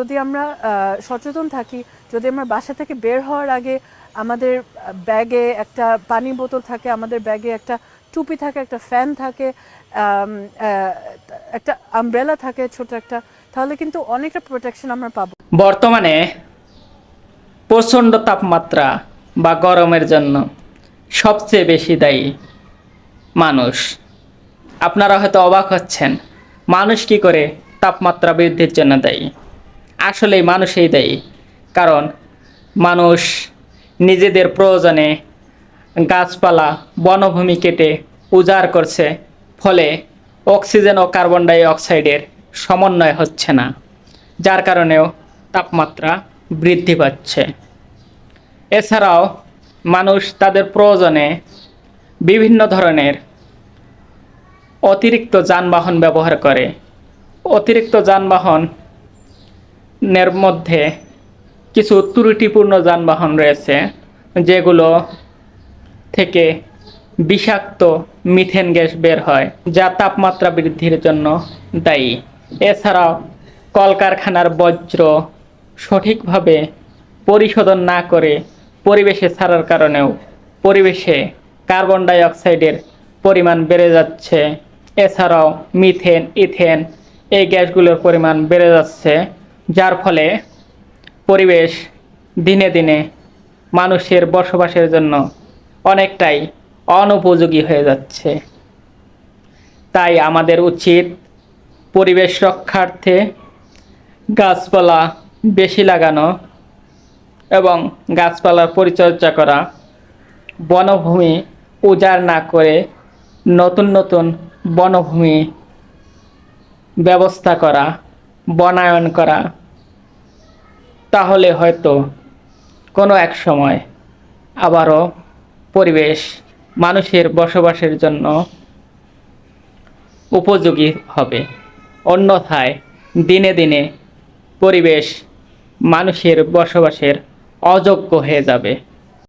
যদি আমরা সচেতন থাকি, যদি আমরা বাসা থেকে বের হওয়ার আগে আমাদের ব্যাগে একটা পানি বোতল থাকে, আমাদের ব্যাগে একটা টুপি থাকে, একটা ফ্যান থাকে একটা আমব্রেলা থাকে ছোট একটা, তাহলে কিন্তু অনেকটা প্রোটেকশন আমরা পাবো। বর্তমানে প্রচণ্ড তাপমাত্রা বা গরমের জন্য সবচেয়ে বেশি দায়ী মানুষ। আপনারা হয়তো অবাক হচ্ছেন, মানুষ কি করে তাপমাত্রা বৃদ্ধির জন্য দায়ী? আসলেই মানুষই দায়ী কারণ মানুষ নিজেদের প্রয়োজনে গাছপালা, বনভূমি কেটে উজাড় করছে, ফলে অক্সিজেন ও কার্বন ডাই অক্সাইডের সমন্বয় হচ্ছে না, যার কারণেও তাপমাত্রা বৃদ্ধি পাচ্ছে। এছাড়াও মানুষ তাদের প্রয়োজনে বিভিন্ন ধরনের অতিরিক্ত যানবাহন ব্যবহার করে। অতিরিক্ত যানবাহনের মধ্যে কিছু ত্রুটিপূর্ণ যানবাহন রয়েছে, যেগুলো থেকে বিষাক্ত মিথেন গ্যাস বের হয়, যা তাপমাত্রা বৃদ্ধির জন্য দায়ী। এছাড়াও কলকারখানার বজ্র সঠিকভাবে পরিশোধন না করে পরিবেশে ছাড়ার কারণেও পরিবেশে কার্বন ডাই অক্সাইডের পরিমাণ বেড়ে যাচ্ছে। এছাড়াও মিথেন, ইথেন এই গ্যাসগুলোর পরিমাণ বেড়ে যাচ্ছে। যার ফলে পরিবেশ দিনে দিনে মানুষের বসবাসের জন্য অনেকটাই অনুপযোগী হয়ে যাচ্ছে। তাই আমাদের উচিত পরিবেশ রক্ষার্থে গাছপালা বেশি লাগানো এবং গাছপালার পরিচর্যা করা, বনভূমি উজাড় না করে নতুন নতুন বনভূমি ব্যবস্থা করা বনায়ন করা। তাহলে হয়তো কোনো এক সময় আবারও পরিবেশ মানুষের বসবাসের জন্য উপযোগী হবে। অন্যথায় দিনে দিনে পরিবেশ মানুষের বসবাসের অযোগ্য হয়ে যাবে।